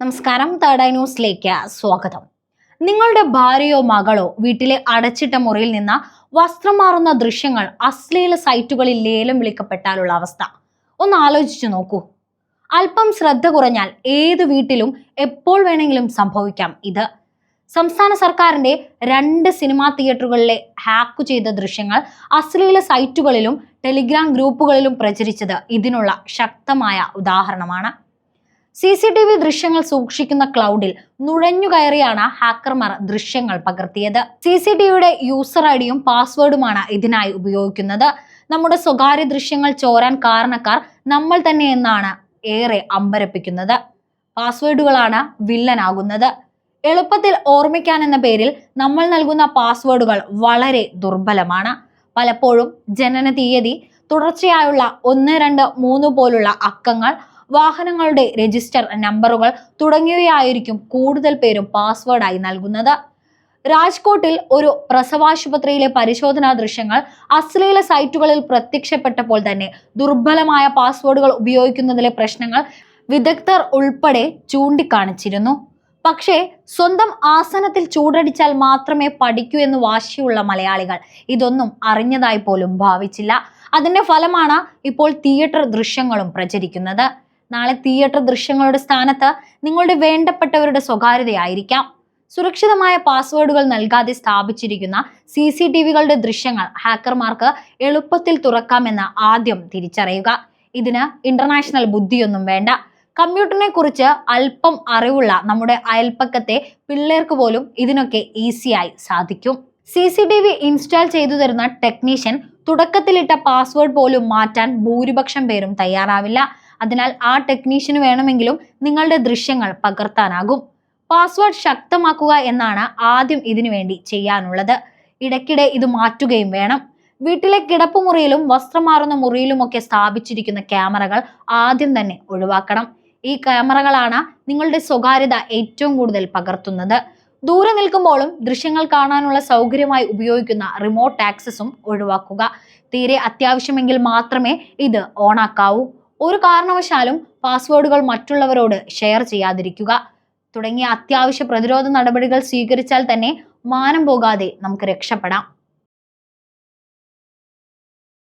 നമസ്കാരം third eye ന്യൂസിലേക്ക് സ്വാഗതം. നിങ്ങളുടെ ഭാര്യയോ മകളോ വീട്ടിലെ അടച്ചിട്ട മുറിയിൽ നിന്ന് വസ്ത്രം മാറുന്ന ദൃശ്യങ്ങൾ അശ്ലീല സൈറ്റുകളിൽ ലേലം വിളിക്കപ്പെട്ടാലുള്ള അവസ്ഥ. ഒന്ന് ആലോചിച്ചു നോക്കൂ. അല്പം ശ്രദ്ധ കുറഞ്ഞാൽ ഏത് വീട്ടിലും എപ്പോൾ വേണമെങ്കിലും സംഭവിക്കാം ഇത്. സംസ്ഥാന സർക്കാരിന്റെ രണ്ട് സിനിമാ തിയേറ്ററുകളിലെ ഹാക്ക് ചെയ്ത ദൃശ്യങ്ങൾ അശ്ലീല സൈറ്റുകളിലും ടെലിഗ്രാം ഗ്രൂപ്പുകളിലും പ്രചരിച്ചത് ഇതിനുള്ള ശക്തമായ ഉദാഹരണമാണ്. സി സി ടി വി ദൃശ്യങ്ങൾ സൂക്ഷിക്കുന്ന ക്ലൗഡിൽ നുഴഞ്ഞുകയറിയാണ് ഹാക്കർമാർ ദൃശ്യങ്ങൾ പകർത്തിയത്. സി സി ടി വിയുടെ യൂസർ ഐ ഡിയും പാസ്വേഡുമാണ് ഇതിനായി ഉപയോഗിക്കുന്നത്. നമ്മുടെ സ്വകാര്യ ദൃശ്യങ്ങൾ ചോരാൻ കാരണക്കാർ നമ്മൾ തന്നെ എന്നാണ് ഏറെ അമ്പരപ്പിക്കുന്നത്. പാസ്വേഡുകളാണ് വില്ലനാകുന്നത്. എളുപ്പത്തിൽ ഓർമ്മിക്കാൻ എന്ന പേരിൽ നമ്മൾ നൽകുന്ന പാസ്വേഡുകൾ വളരെ ദുർബലമാണ്. പലപ്പോഴും ജനന തീയതി തുടർച്ചയായുള്ള ഒന്ന് രണ്ട് മൂന്ന് പോലുള്ള അക്കങ്ങൾ വാഹനങ്ങളുടെ രജിസ്റ്റർ നമ്പറുകൾ തുടങ്ങിയവയായിരിക്കും കൂടുതൽ പേരും പാസ്വേഡായി നൽകുന്നത്. രാജ്കോട്ടിൽ ഒരു പ്രസവാശുപത്രിയിലെ പരിശോധനാ ദൃശ്യങ്ങൾ അശ്ലീല സൈറ്റുകളിൽ പ്രത്യക്ഷപ്പെട്ടപ്പോൾ തന്നെ ദുർബലമായ പാസ്വേഡുകൾ ഉപയോഗിക്കുന്നതിലെ പ്രശ്നങ്ങൾ വിദഗ്ധർ ഉൾപ്പെടെ ചൂണ്ടിക്കാണിച്ചിരുന്നു. പക്ഷേ സ്വന്തം ആസനത്തിൽ ചൂടടിച്ചാൽ മാത്രമേ പഠിക്കൂ എന്ന് വാശിയുള്ള മലയാളികൾ ഇതൊന്നും അറിഞ്ഞതായി പോലും ഭാവിച്ചില്ല. അതിന്റെ ഫലമാണ് ഇപ്പോൾ തിയേറ്റർ ദൃശ്യങ്ങളും പ്രചരിക്കുന്നത്. നാളെ തിയേറ്റർ ദൃശ്യങ്ങളുടെ സ്ഥാനത്ത് നിങ്ങളുടെ വേണ്ടപ്പെട്ടവരുടെ സ്വകാര്യതയായിരിക്കാം. സുരക്ഷിതമായ പാസ്വേഡുകൾ നൽകാതെ സ്ഥാപിച്ചിരിക്കുന്ന സി സി ടി വികളുടെ ദൃശ്യങ്ങൾ ഹാക്കർമാർക്ക് എളുപ്പത്തിൽ തുറക്കാമെന്ന് ആദ്യം തിരിച്ചറിയുക. ഇതിന് ഇന്റർനാഷണൽ ബുദ്ധിയൊന്നും വേണ്ട. കമ്പ്യൂട്ടറിനെ കുറിച്ച് അല്പം അറിവുള്ള നമ്മുടെ അയൽപ്പക്കത്തെ പിള്ളേർക്ക് പോലും ഇതിനൊക്കെ ഈസിയായി സാധിക്കും. C C T V install ചെയ്തു തരുന്ന ടെക്നീഷ്യൻ തുടക്കത്തിലിട്ട പാസ്വേഡ് പോലും മാറ്റാൻ ഭൂരിപക്ഷം പേരും തയ്യാറാവില്ല. അതിനാൽ ആ ടെക്നീഷ്യന് വേണമെങ്കിലും നിങ്ങളുടെ ദൃശ്യങ്ങൾ പകർത്താനാകും. പാസ്വേഡ് ശക്തമാക്കുക എന്നാണ് ആദ്യം ഇതിനു വേണ്ടി ചെയ്യാനുള്ളത്. ഇടയ്ക്കിടെ ഇത് മാറ്റുകയും വേണം. വീട്ടിലെ കിടപ്പുമുറിയിലും വസ്ത്രം മാറുന്ന മുറിയിലുമൊക്കെ സ്ഥാപിച്ചിരിക്കുന്ന ക്യാമറകൾ ആദ്യം തന്നെ ഒഴിവാക്കണം. ഈ ക്യാമറകളാണ് നിങ്ങളുടെ സ്വകാര്യത ഏറ്റവും കൂടുതൽ പകർത്തുന്നത്. ദൂരെ നിൽക്കുമ്പോഴും ദൃശ്യങ്ങൾ കാണാനുള്ള സൗകര്യമായി ഉപയോഗിക്കുന്ന റിമോട്ട് ആക്സസും ഒഴിവാക്കുക. തീരെ അത്യാവശ്യമെങ്കിൽ മാത്രമേ ഇത് ഓണാക്കാവൂ. ഒരു കാരണവശാലും പാസ്വേഡുകൾ മറ്റുള്ളവരോട് ഷെയർ ചെയ്യാതിരിക്കുക. തുടങ്ങിയ അത്യാവശ്യ പ്രതിരോധ നടപടികൾ സ്വീകരിച്ചാൽ തന്നെ മാനം പോകാതെ നമുക്ക് രക്ഷപ്പെടാം.